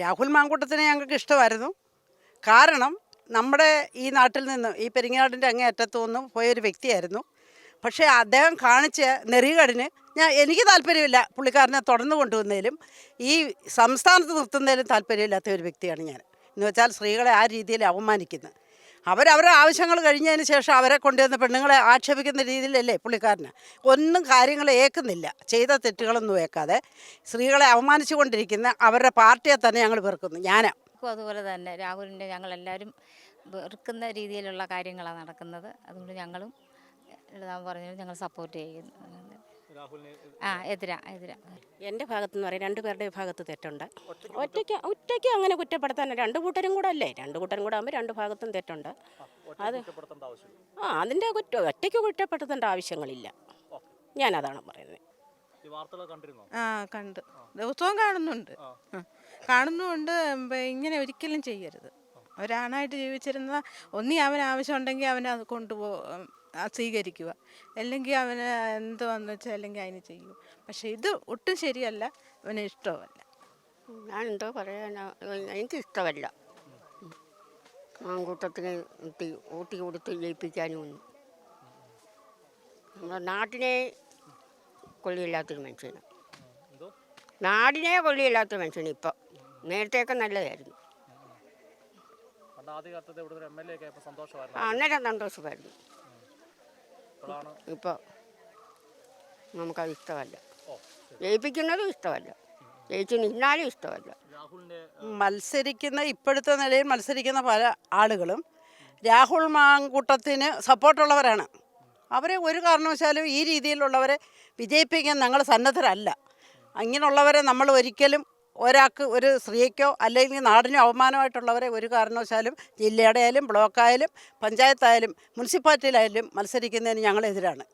രാഹുൽ മാങ്കൂട്ടത്തിനെ ഞങ്ങൾക്ക് ഇഷ്ടമായിരുന്നു. കാരണം നമ്മുടെ ഈ നാട്ടിൽ നിന്ന് ഈ പെരിങ്ങാടിന്റെ അങ്ങേ അറ്റത്തു നിന്ന് പോയൊരു വ്യക്തിയായിരുന്നു. പക്ഷേ അദ്ദേഹം കാണിച്ച നെറികടിന് ഞാൻ എനിക്ക് താല്പര്യമില്ല പുള്ളിക്കാരനെ തുടർന്ന് കൊണ്ടുവന്നതിലും ഈ സംസ്ഥാനത്ത് നിർത്തുന്നതിലും താല്പര്യമില്ലാത്ത ഒരു വ്യക്തിയാണ് ഞാൻ. എന്ന് വെച്ചാൽ സ്ത്രീകളെ ആ രീതിയിൽ അവമാനിക്കുന്നത്. അവരവരുടെ ആവശ്യങ്ങൾ കഴിഞ്ഞതിന് ശേഷം അവരെ കൊണ്ടുവന്ന് പെണ്ണുങ്ങളെ ആക്ഷേപിക്കുന്ന രീതിയിലല്ലേ പുള്ളിക്കാരന്. ഒന്നും കാര്യങ്ങൾ ഏക്കുന്നില്ല. ചെയ്ത തെറ്റുകളൊന്നും ഏക്കാതെ സ്ത്രീകളെ അവമാനിച്ചുകൊണ്ടിരിക്കുന്ന അവരുടെ പാർട്ടിയെ തന്നെ ഞങ്ങൾ വെറുക്കുന്നു. ഞാൻ അതുപോലെ തന്നെ രാഹുലിന്റെ ഞങ്ങളെല്ലാവരും വെറുക്കുന്ന രീതിയിലുള്ള കാര്യങ്ങളാണ് നടക്കുന്നത്. അതുകൊണ്ട് ഞങ്ങളും പറഞ്ഞത് ഞങ്ങൾ സപ്പോർട്ട് ചെയ്യുന്നു. ആ എതിരാ എതിരാ. എന്റെ ഭാഗത്തെന്ന് പറയാം രണ്ട് പേരുടെ ഭാഗത്ത് തെറ്റുണ്ട്. ഒറ്റയ്ക്ക് ഒറ്റയ്ക്ക് അങ്ങനെ കുറ്റപ്പെടുത്താൻ രണ്ട് കൂട്ടരും കൂടെ അല്ലേ? രണ്ട് കൂട്ടരും കൂടെ ആകുമ്പോൾ രണ്ട് ഭാഗത്തും തെറ്റുണ്ട്. അത് ആ അതിന്റെ കുറ്റ ഒറ്റയ്ക്ക് കുറ്റപ്പെടുത്തേണ്ട ആവശ്യങ്ങളില്ല. ഞാനതാണ് പറയുന്നത്. ഈ വാർത്തകൾ കണ്ടിരുന്നോ? ആ കണ്ട്. ദിവസവും കാണുന്നുണ്ട്. കാണുന്നുണ്ട് ഇങ്ങനെ ഒരിക്കലും ചെയ്യരുത്. ഒരാണായിട്ട് ജീവിച്ചിരുന്ന ഒന്നി അവൻ ആവശ്യമുണ്ടെങ്കിൽ അവനെ അത് കൊണ്ടുപോ സ്വീകരിക്കുക. അല്ലെങ്കിൽ അവന് എന്ത് വന്നു വെച്ചാൽ അല്ലെങ്കിൽ അതിന് ചെയ്യും. പക്ഷെ ഇത് ഒട്ടും ശരിയല്ല അവന് ഇഷ്ടമല്ല ഞാൻ എന്തോ പറയാനാ എനിക്ക് ഇഷ്ടമല്ല ആൺകൂട്ടത്തിന് ഊട്ടി ഊട്ടി കൊടുത്ത് ജയിപ്പിക്കാനും ഒന്നും. നമ്മുടെ നാട്ടിനെ കൊള്ളിയില്ലാത്തൊരു മനുഷ്യനാണ് നാടിനെ കൊള്ളിയില്ലാത്തൊരു മനുഷ്യൻ ഇപ്പം. നേരത്തെയൊക്കെ നല്ലതായിരുന്നു. അന്നേരം സന്തോഷമായിരുന്നു. ഇപ്പോൾ നമുക്കത് ഇഷ്ടമല്ല. ജയിപ്പിക്കുന്നതും ഇഷ്ടമല്ല. ജയിച്ചു നിന്നാലും ഇഷ്ടമല്ല. മത്സരിക്കുന്ന ഇപ്പോഴത്തെ നിലയിൽ മത്സരിക്കുന്ന പല ആളുകളും രാഹുൽ മാങ്കൂട്ടത്തിന് സപ്പോർട്ടുള്ളവരാണ്. അവരെ ഒരു കാരണവശാലും ഈ രീതിയിലുള്ളവരെ വിജയിപ്പിക്കാൻ ഞങ്ങൾ സന്നദ്ധരല്ല. അങ്ങനെയുള്ളവരെ നമ്മൾ ഒരിക്കലും ഒരാൾക്ക് ഒരു സ്ത്രീക്കോ അല്ലെങ്കിൽ നാടിനോ അവമാനമായിട്ടുള്ളവരെ ഒരു കാരണവശാലും ജില്ലയുടെ ആയാലും ബ്ലോക്കായാലും പഞ്ചായത്തായാലും മുനിസിപ്പാലിറ്റിയിലായാലും മത്സരിക്കുന്നതിന് ഞങ്ങളെതിരാണ്